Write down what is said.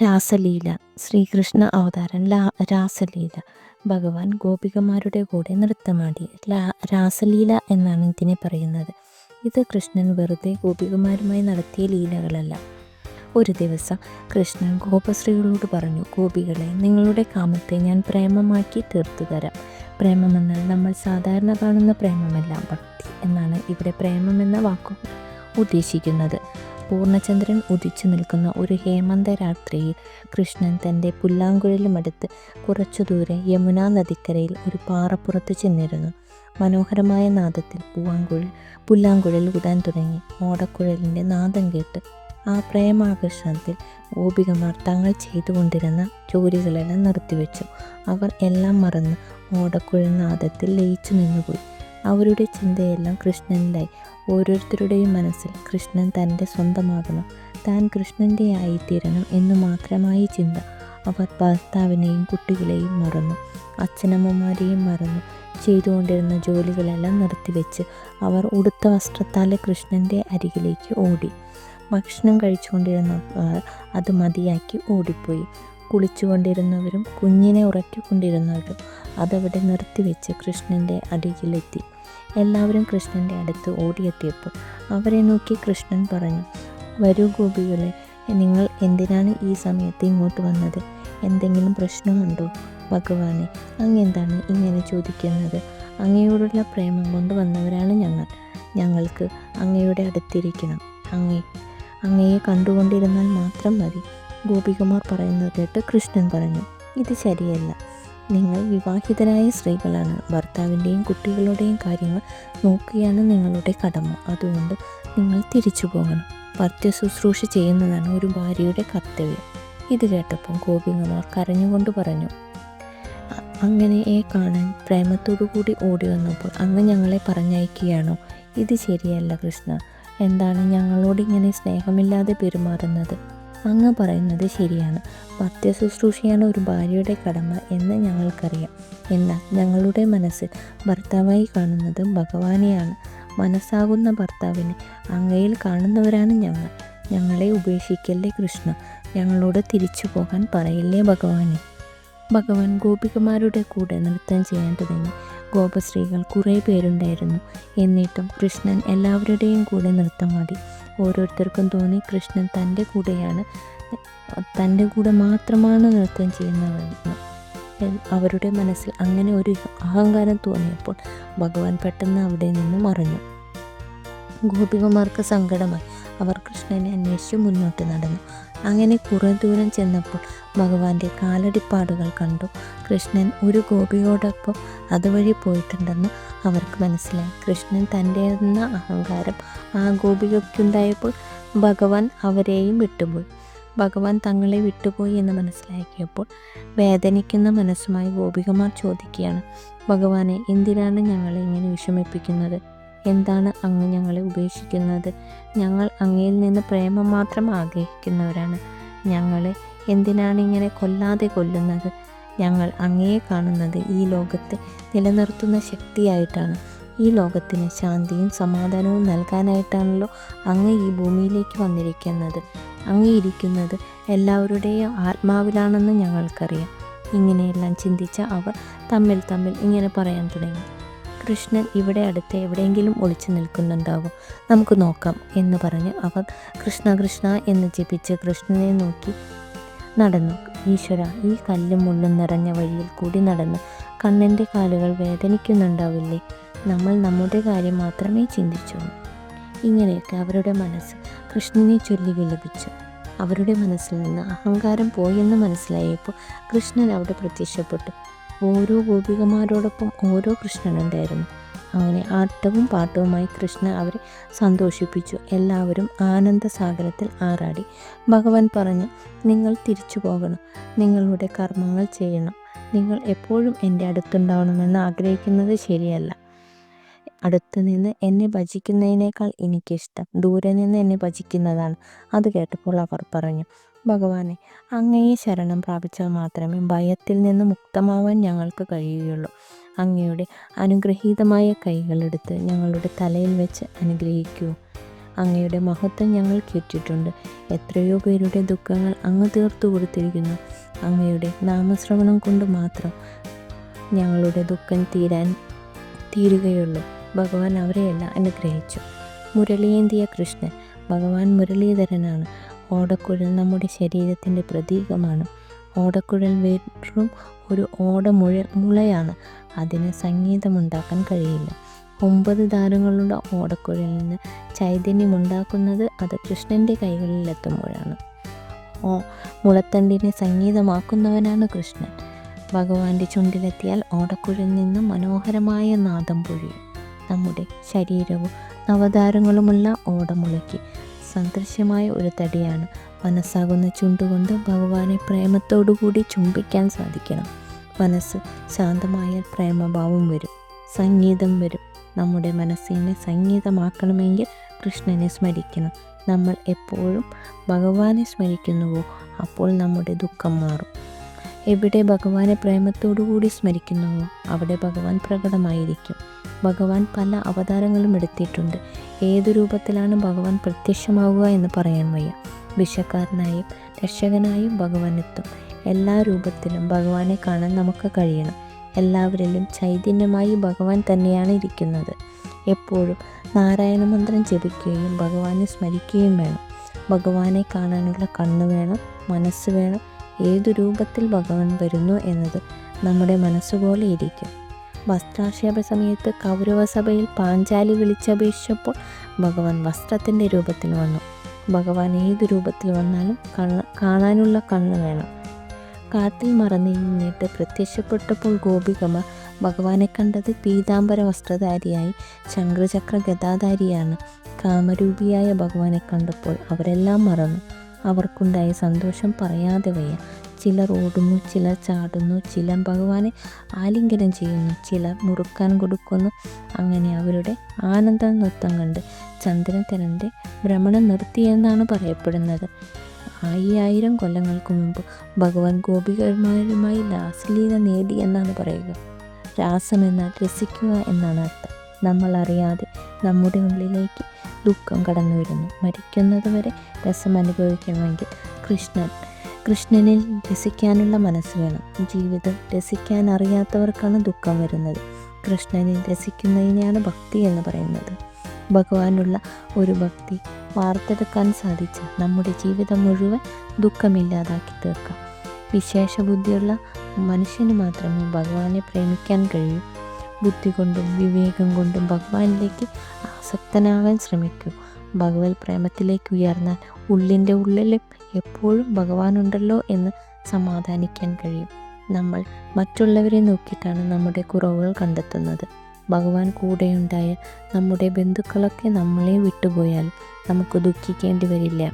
രാസലീല ശ്രീകൃഷ്ണ അവതാരൻ രാസലീല. ഭഗവാൻ ഗോപികമാരുടെ കൂടെ നൃത്തമാടി. രാസലീല എന്നാണ് ഇതിനെ പറയുന്നത്. ഇത് കൃഷ്ണൻ വെറുതെ ഗോപികമാരുമായി നടത്തിയ ലീലകളല്ല. ഒരു ദിവസം കൃഷ്ണൻ ഗോപശ്രീകളോട് പറഞ്ഞു ഗോപികളെ നിങ്ങളുടെ കാമത്തെ ഞാൻ പ്രേമമാക്കി തീർത്തു തരാം പ്രേമമെന്നാൽ നമ്മൾ സാധാരണ കാണുന്ന പ്രേമമല്ല ഭക്തി എന്നാണ് ഇവിടെ പ്രേമമെന്ന വാക്കും ഉദ്ദേശിക്കുന്നത്. പൂർണചന്ദ്രൻ ഉദിച്ചു നിൽക്കുന്ന ഒരു ഹേമന്ത രാത്രിയിൽ കൃഷ്ണൻ തന്റെ പുല്ലാങ്കുഴലുമടുത്ത് കുറച്ചു ദൂരെ യമുനാ നദിക്കരയിൽ ഒരു പാറപ്പുറത്ത് ചെന്നിരുന്നു. മനോഹരമായ നാദത്തിൽ പൂവാങ്കുഴൽ പുല്ലാങ്കുഴൽ ഊതാൻ തുടങ്ങി. ഓടക്കുഴലിന്റെ നാദം കേട്ട് ആ പ്രേമാകർഷണത്തിൽ ഗോപികമാർ തങ്ങൾ ചെയ്തുകൊണ്ടിരുന്ന ജോലികളെല്ലാം നിർത്തിവെച്ചു. അവർ എല്ലാം മറന്ന് ഓടക്കുഴൽ നാദത്തിൽ ലയിച്ചു നിന്നുപോയി. അവരുടെ ചിന്തയെല്ലാം കൃഷ്ണനിലായി. ഓരോരുത്തരുടെയും മനസ്സിൽ കൃഷ്ണൻ തന്റെ സ്വന്തമാകണം. താൻ കൃഷ്ണന്റെ ആയിത്തീരണം എന്നു മാത്രമായി ചിന്ത. അവർ ഭർത്താവിനെയും കുട്ടികളെയും മറന്നു. അച്ഛനമ്മമാരെയും മറന്നു. ചെയ്തുകൊണ്ടിരുന്ന ജോലികളെല്ലാം നിർത്തിവെച്ച് അവർ ഉടുത്ത വസ്ത്രത്താലെ കൃഷ്ണന്റെ അരികിലേക്ക് ഓടി. ഭക്ഷണം കഴിച്ചുകൊണ്ടിരുന്ന അത് മതിയാക്കി ഓടിപ്പോയി. കുളിച്ചുകൊണ്ടിരുന്നവരും കുഞ്ഞിനെ ഉറക്കിക്കൊണ്ടിരുന്നവരും അതവിടെ നിർത്തിവെച്ച് കൃഷ്ണന്റെ അരികിലെത്തി. എല്ലാവരും കൃഷ്ണന്റെ അടുത്ത് ഓടിയെത്തിയപ്പോൾ അവരെ നോക്കി കൃഷ്ണൻ പറഞ്ഞു വരൂ ഗോപികളെ നിങ്ങൾ എന്തിനാണ് ഈ സമയത്ത് ഇങ്ങോട്ട് വന്നത്? എന്തെങ്കിലും പ്രശ്നമുണ്ടോ? ഭഗവാനെ അങ്ങെന്താണ് ഇങ്ങനെ ചോദിക്കുന്നത്? അങ്ങയോടുള്ള പ്രേമം കൊണ്ട് വന്നവരാണ് ഞങ്ങൾ. ഞങ്ങൾക്ക് അങ്ങയുടെ അടുത്തിരിക്കണം. അങ്ങേ അങ്ങയെ കണ്ടുകൊണ്ടിരുന്നാൽ മാത്രം മതി. ഗോപികുമാർ പറയുന്നത് കേട്ട് കൃഷ്ണൻ പറഞ്ഞു ഇത് ശരിയല്ല. നിങ്ങൾ വിവാഹിതരായ സ്ത്രീകളാണ്. ഭർത്താവിന്റെയും കുട്ടികളുടെയും കാര്യങ്ങൾ നോക്കുകയാണ് നിങ്ങളുടെ കടമ. അതുകൊണ്ട് നിങ്ങൾ തിരിച്ചു പോകണം. ഭർത്ത ശുശ്രൂഷ ചെയ്യുന്നതാണ് ഒരു ഭാര്യയുടെ കർത്തവ്യം. ഇത് കേട്ടപ്പോൾ ഗോപികമാർ കരഞ്ഞുകൊണ്ട് പറഞ്ഞു അങ്ങനെ അങ്ങനെയെ കാണാൻ പ്രേമത്തോടു കൂടി ഓടി വന്നപ്പോൾ അങ്ങ് ഞങ്ങളെ പറഞ്ഞയക്കുകയാണോ? ഇത് ശരിയല്ല കൃഷ്ണ. എന്താണ് ഞങ്ങളോട് ഇങ്ങനെ സ്നേഹമില്ലാതെ പെരുമാറുന്നത്? അങ്ങ് പറയുന്നത് ശരിയാണ്. പത്യ ശുശ്രൂഷയാണ് ഒരു ഭാര്യയുടെ കടമ എന്ന് ഞങ്ങൾക്കറിയാം. എന്നാൽ ഞങ്ങളുടെ മനസ്സിൽ ഭർത്താവായി കാണുന്നത് ഭഗവാനെയാണ്. മനസ്സാകുന്ന ഭർത്താവിനെ അങ്ങയിൽ കാണുന്നവരാണ് ഞങ്ങൾ. ഞങ്ങളെ ഉപേക്ഷിക്കല്ലേ കൃഷ്ണ? ഞങ്ങളോട് തിരിച്ചു പോകാൻ പറയില്ലേ ഭഗവാനെ? ഭഗവാൻ ഗോപികമാരുടെ കൂടെ നൃത്തം ചെയ്യാൻ തുടങ്ങി. ഗോപശ്രീകൾ കുറേ പേരുണ്ടായിരുന്നു. എന്നിട്ടും കൃഷ്ണൻ എല്ലാവരുടെയും കൂടെ നൃത്തമാടി ഓരോരുത്തർക്കും തോന്നി കൃഷ്ണൻ തന്റെ കൂടെയാണ്. തന്റെ കൂടെ മാത്രമാണ് നൃത്തം ചെയ്യുന്നതെന്ന് അവരുടെ മനസ്സിൽ അങ്ങനെ ഒരു അഹങ്കാരം തോന്നിയപ്പോൾ ഭഗവാൻ പെട്ടെന്ന് അവിടെ നിന്ന് മറഞ്ഞു. ഗോപികുമാർക്ക് സങ്കടമായി. അവർ കൃഷ്ണനെ അന്വേഷിച്ച് മുന്നോട്ട് നടന്നു. അങ്ങനെ കുറേ ദൂരം ചെന്നപ്പോൾ ഭഗവാന്റെ കാലടിപ്പാടുകൾ കണ്ടു. കൃഷ്ണൻ ഒരു ഗോപിയോടൊപ്പം അതുവഴി പോയിട്ടുണ്ടെന്ന് അവർക്ക് മനസ്സിലായി. കൃഷ്ണൻ തന്റെ എന്ന അഹങ്കാരം ആ ഗോപികയ്ക്കുണ്ടായപ്പോൾ ഭഗവാൻ അവരെയും വിട്ടുപോയി. ഭഗവാൻ തങ്ങളെ വിട്ടുപോയി എന്ന് മനസ്സിലാക്കിയപ്പോൾ വേദനിക്കുന്ന മനസ്സുമായി ഗോപികമാർ ചോദിക്കുകയാണ് ഭഗവാനെ എന്തിനാണ് ഞങ്ങളെ ഇങ്ങനെ വിഷമിപ്പിക്കുന്നത്? എന്താണ് അങ്ങ് ഞങ്ങളെ ഉപേക്ഷിക്കുന്നത്? ഞങ്ങൾ അങ്ങയിൽ നിന്ന് പ്രേമം മാത്രം ആഗ്രഹിക്കുന്നവരാണ്. ഞങ്ങളെ എന്തിനാണ് ഇങ്ങനെ കൊല്ലാതെ കൊല്ലുന്നത്? ഞങ്ങൾ അങ്ങയെ കാണുന്നത് ഈ ലോകത്തെ നിലനിർത്തുന്ന ശക്തിയായിട്ടാണ്. ഈ ലോകത്തിന് ശാന്തിയും സമാധാനവും നൽകാനായിട്ടാണല്ലോ അങ്ങ് ഈ ഭൂമിയിലേക്ക് വന്നിരിക്കുന്നത്. അങ്ങ് ഇരിക്കുന്നത് എല്ലാവരുടെയും ആത്മാവിലാണെന്ന് ഞങ്ങൾക്കറിയാം. ഇങ്ങനെയെല്ലാം ചിന്തിച്ച അവർ തമ്മിൽ തമ്മിൽ ഇങ്ങനെ പറയാൻ തുടങ്ങി. കൃഷ്ണൻ ഇവിടെ അടുത്ത് എവിടെയെങ്കിലും ഒളിച്ചു നിൽക്കുന്നുണ്ടാകും നമുക്ക് നോക്കാം എന്ന് പറഞ്ഞ് അവർ കൃഷ്ണ കൃഷ്ണ എന്ന് ജപിച്ച് കൃഷ്ണനെ നോക്കി നടന്നു. ഈശ്വര ഈ കല്ലും മുള്ളും നിറഞ്ഞ വഴിയിൽ കൂടി നടന്നു കണ്ണന്റെ കാലുകൾ വേദനിക്കുന്നുണ്ടാവില്ലേ? നമ്മൾ നമ്മുടെ കാര്യം മാത്രമേ ചിന്തിച്ചുള്ളൂ ഇങ്ങനെയൊക്കെ അവരുടെ മനസ്സ് കൃഷ്ണനെ ചൊല്ലി വിലപിച്ചു. അവരുടെ മനസ്സിൽ നിന്ന് അഹങ്കാരം പോയെന്ന് മനസ്സിലായപ്പോൾ കൃഷ്ണൻ അവിടെ പ്രത്യക്ഷപ്പെട്ടു. ഓരോ ഗോപികമാരോടൊപ്പം ഓരോ കൃഷ്ണനുണ്ടായിരുന്നു അങ്ങനെ ആട്ടവും പാട്ടവുമായി കൃഷ്ണ അവരെ സന്തോഷിപ്പിച്ചു. എല്ലാവരും ആനന്ദസാഗരത്തിൽ ആറാടി. ഭഗവാൻ പറഞ്ഞു നിങ്ങൾ തിരിച്ചു പോകണം. നിങ്ങളുടെ കർമ്മങ്ങൾ ചെയ്യണം. നിങ്ങൾ എപ്പോഴും എന്റെ അടുത്തുണ്ടാവണമെന്ന് ആഗ്രഹിക്കുന്നത് ശരിയല്ല. അടുത്ത് നിന്ന് എന്നെ ഭജിക്കുന്നതിനേക്കാൾ എനിക്കിഷ്ടം. ദൂരെ നിന്ന് എന്നെ ഭജിക്കുന്നതാണ്. അത് കേട്ടപ്പോൾ അവർ പറഞ്ഞു ഭഗവാനെ അങ്ങയെ ശരണം പ്രാപിച്ചാൽ മാത്രമേ ഭയത്തിൽ നിന്ന് മുക്തമാവാൻ ഞങ്ങൾക്ക് കഴിയുകയുള്ളൂ. അങ്ങയുടെ അനുഗ്രഹീതമായ കൈകളെടുത്ത് ഞങ്ങളുടെ തലയിൽ വെച്ച് അനുഗ്രഹിക്കൂ. അങ്ങയുടെ മഹത്വം ഞങ്ങൾ കേട്ടിട്ടുണ്ട്. എത്രയോ പേരുടെ ദുഃഖങ്ങൾ അങ്ങ് തീർത്തു കൊടുത്തിരിക്കുന്നു. അങ്ങയുടെ നാമശ്രവണം കൊണ്ട് മാത്രം ഞങ്ങളുടെ ദുഃഖം തീരാൻ തീരുകയുള്ളൂ. ഭഗവാൻ അവരെയെല്ലാം അനുഗ്രഹിച്ചു. മുരളിയേന്തിയ കൃഷ്ണൻ ഭഗവാൻ മുരളീധരനാണ്. ഓടക്കുഴൽ നമ്മുടെ ശരീരത്തിന്റെ പ്രതീകമാണ്. ഓടക്കുഴൽ വെറും ഒരു ഓടമുഴ മുളയാണ്. അതിന് സംഗീതമുണ്ടാക്കാൻ കഴിയില്ല. ഒമ്പത് ദാരങ്ങളുള്ള ഓടക്കുഴലിന് ചൈതന്യമുണ്ടാക്കുന്നത് അത് കൃഷ്ണന്റെ കൈകളിലെത്തുമ്പോഴാണ്. ഓ മുളത്തണ്ടിനെ സംഗീതമാക്കുന്നവനാണ് കൃഷ്ണൻ. ഭഗവാന്റെ ചുണ്ടിലെത്തിയാൽ ഓടക്കുഴലിൽ നിന്ന് മനോഹരമായ നാദം പൊഴിയും. നമ്മുടെ ശരീരവും നവതാരങ്ങളുമുള്ള ഓടമുളയ്ക്ക് സദൃശ്യമായ ഒരു തടിയാണ്. മനസ്സാകുന്ന ചുണ്ടുകൊണ്ട് ഭഗവാനെ പ്രേമത്തോടുകൂടി ചുംബിക്കാൻ സാധിക്കണം. മനസ്സ് ശാന്തമായ പ്രേമഭാവം വരും. സംഗീതം വരും. നമ്മുടെ മനസ്സിനെ സംഗീതമാക്കണമെങ്കിൽ കൃഷ്ണനെ സ്മരിക്കണം. നമ്മൾ എപ്പോഴും ഭഗവാനെ സ്മരിക്കുന്നുവോ അപ്പോൾ നമ്മുടെ ദുഃഖം മാറും. എവിടെ ഭഗവാനെ പ്രേമത്തോടുകൂടി സ്മരിക്കുന്നുവോ അവിടെ ഭഗവാൻ പ്രകടമായിരിക്കും. ഭഗവാൻ പല അവതാരങ്ങളും എടുത്തിട്ടുണ്ട്. ഏതു രൂപത്തിലാണ് ഭഗവാൻ പ്രത്യക്ഷമാവുക എന്ന് പറയാൻ വയ്യ. വിഷക്കാരനായും രക്ഷകനായും ഭഗവാൻ എത്തും എല്ലാ രൂപത്തിലും ഭഗവാനെ കാണാൻ നമുക്ക് കഴിയണം. എല്ലാവരിലും ചൈതന്യമായി ഭഗവാൻ തന്നെയാണ് ഇരിക്കുന്നത്. എപ്പോഴും നാരായണ മന്ത്രം ജപിക്കുകയും ഭഗവാനെ സ്മരിക്കുകയും വേണം. ഭഗവാനെ കാണാനുള്ള കണ്ണ് വേണം മനസ്സ് വേണം ഏതു രൂപത്തിൽ ഭഗവാൻ വരുന്നു എന്നത് നമ്മുടെ മനസ്സുപോലെ ഇരിക്കും. വസ്ത്രാക്ഷേപ സമയത്ത് കൗരവസഭയിൽ പാഞ്ചാലി വിളിച്ചപേക്ഷിച്ചപ്പോൾ ഭഗവാൻ വസ്ത്രത്തിന്റെ രൂപത്തിൽ വന്നു. ഭഗവാൻ ഏത് രൂപത്തിൽ വന്നാലും കണ്ണ് കാണാനുള്ള കണ്ണ് വേണം. കാട്ടിൽ മറന്നിരുന്നിട്ട് പ്രത്യക്ഷപ്പെട്ടപ്പോൾ ഗോപികമാർ ഭഗവാനെ കണ്ടത് പീതാംബര വസ്ത്രധാരിയായി ശങ്കരചക്ര ഗതാധാരിയാണ് കാമരൂപിയായ ഭഗവാനെ കണ്ടപ്പോൾ അവരെല്ലാം മറന്നു. അവർക്കുണ്ടായ സന്തോഷം പറയാതെ വയ്യ. ചിലർ ഓടുന്നു ചിലർ ചാടുന്നു ചിലർ ഭഗവാനെ ആലിംഗനം ചെയ്യുന്നു ചിലർ മുറുക്കാൻ കൊടുക്കുന്നു. അങ്ങനെ അവരുടെ ആനന്ദ നൃത്തം കണ്ട് ചന്ദ്രൻ ഭ്രമണം നിർത്തിയെന്നാണ് പറയപ്പെടുന്നത്. അയ്യായിരം കൊല്ലങ്ങൾക്ക് മുമ്പ് ഭഗവാൻ ഗോപികന്മാരുമായി രാസലീല നേടി എന്നാണ് പറയുക. രാസം എന്നാൽ രസിക്കുക എന്നാണ് അർത്ഥം. നമ്മൾ അറിയാതെ നമ്മുടെ ഉള്ളിലേക്ക് ദുഃഖം കടന്നു വരുന്നു മരിക്കുന്നത് വരെ രസം അനുഭവിക്കണമെങ്കിൽ കൃഷ്ണൻ കൃഷ്ണനിൽ രസിക്കാനുള്ള മനസ്സ് വേണം. ജീവിതം രസിക്കാൻ അറിയാത്തവർക്കാണ് ദുഃഖം വരുന്നത്. കൃഷ്ണനിൽ രസിക്കുന്നതിനെയാണ് ഭക്തി എന്ന് പറയുന്നത്. ഭഗവാനുള്ള ഒരു ഭക്തി വാർത്തെടുക്കാൻ സാധിച്ച നമ്മുടെ ജീവിതം മുഴുവൻ ദുഃഖമില്ലാതാക്കി തീർക്കാം. വിശേഷ ബുദ്ധിയുള്ള മനുഷ്യന് മാത്രമേ ഭഗവാനെ പ്രേമിക്കാൻ കഴിയൂ. ബുദ്ധി കൊണ്ടും വിവേകം കൊണ്ടും ഭഗവാനിലേക്ക് ആസക്തനാകാൻ ശ്രമിക്കൂ. ഭഗവത് പ്രേമത്തിലേക്ക് ഉയർന്നാൽ ഉള്ളിന്റെ ഉള്ളിലും എപ്പോഴും ഭഗവാനുണ്ടല്ലോ എന്ന് സമാധാനിക്കാൻ കഴിയും. നമ്മൾ മറ്റുള്ളവരെ നോക്കിയിട്ടാണ് നമ്മുടെ കുറവുകൾ കണ്ടെത്തുന്നത്. ഭഗവാൻ കൂടെയുണ്ടായ നമ്മുടെ ബന്ധുക്കളൊക്കെ നമ്മളെ വിട്ടുപോയാൽ നമുക്ക് ദുഃഖിക്കേണ്ടി വരില്ല.